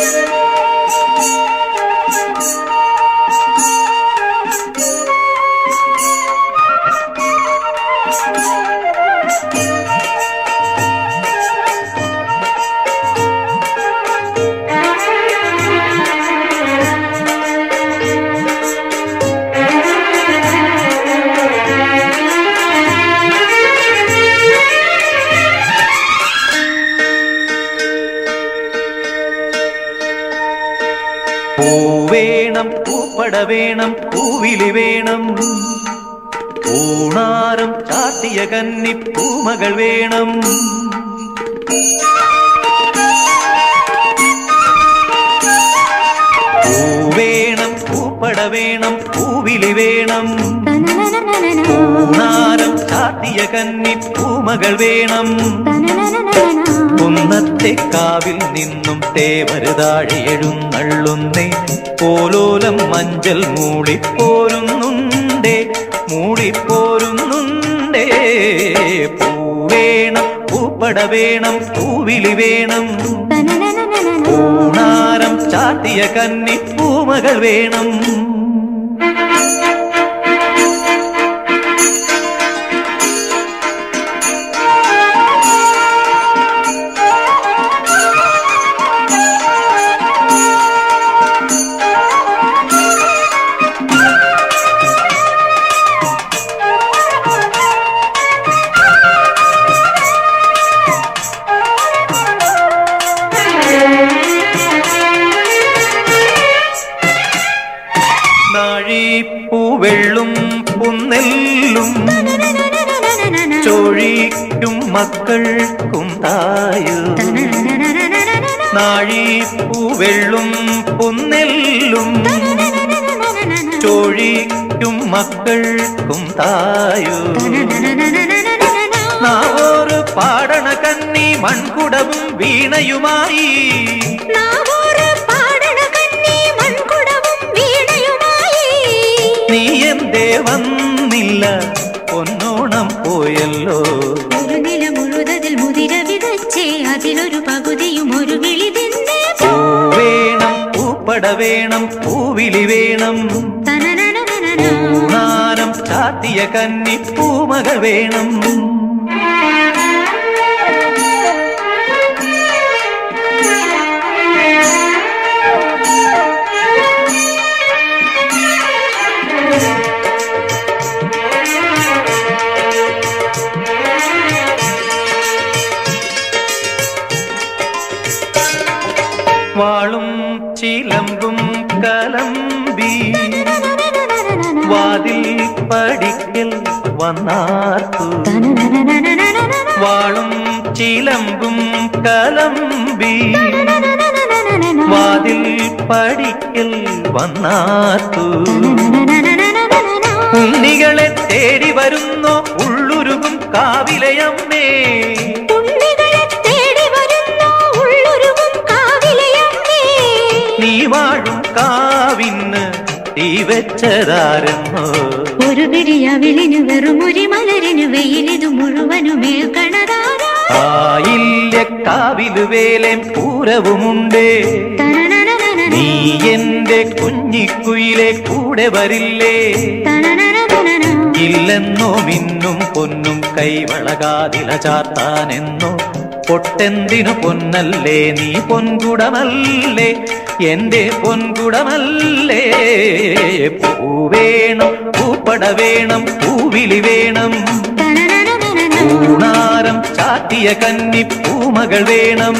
Thanks. പൂവേണം പൂപ്പട വേണം പൂവിലി വേണം. പൂണാരം ചാട്ടിയ കന്നി പൂമകൾ വേണം. പൂവേണം പൂപ്പട വേണം പൂവിലി വേണം. പൂണാരം ചാട്ടിയ കന്നി പൂമകൾ വേണം. കുന്നത്തെ കാവിൽ നിന്നും തേവരുതാഴെ എഴുന്നള്ളുന്നേ. പോലോലം മഞ്ചൽ മൂളിപ്പോരുന്നുണ്ടേ മൂളിപ്പോരുന്നുണ്ടേ. പൂവേണം പൂപ്പട വേണം. പൂവിളി വേണം പൂണാരം ചാത്തിയ കന്നി പൂമകൾ വേണം. നാഴിപ്പൂവെള്ളും പുന്നെല്ലും ചൊഴിക്കും മക്കൾക്കും തായു. നാഴിപ്പൂവെള്ളും പുന്നെല്ലും ചൊഴിക്കും മക്കൾക്കും തായു. നാവോറ് പാടണ കന്നി മൺകുടവും വീണയുമായി. നീ പോയല്ലോ ഒരു നില മുഴുതതിൽ മുതിര വിതച്ചേ അതിലൊരു പകുതിയും ഒരു വിളി പൂ വേണം പൂപ്പട വേണം പൂവിളി വേണം. പൂണാരം ചാത്തിയ കന്നി പൂമകൾ വേണം. കലമ്പി വാതിൽ പടിക്കൽ വന്നാർത്തു വാളും ചിലമ്പും കലമ്പി വാതിൽ പടിക്കൽ വന്നാർത്തു ഉണ്ണികളെ തേടി വരുന്നോ ഉള്ളുരുകും കാവിലയമ്മേ തീ വെച്ചതാരെന്നോ? ഒരു പിടിയവിളിനു വെറും ഒരു മലരിനു വെയിലിതു മുഴുവനുമേ കണതാരില്ല ആയില്യ കാവിൽ വേലേം പൂരവുമുണ്ടേ. നീ എന്റെ കുഞ്ഞിക്കുയിലെ കൂടെ വരില്ലേ? ഇല്ലെന്നോ മിന്നും പൊന്നും കൈവളകാതില ചാർത്താനെന്നോ? പൊട്ടെന്തിനു പൊന്നല്ലേ? നീ പൊൻകുടമല്ലേ? എന്റെ പൊൻകുടമല്ലേ? പൂവേണം പൂപ്പട വേണം പൂവിളി വേണം. ൂണാരം ചാത്തിയ കന്നി പൂമകൾ വേണം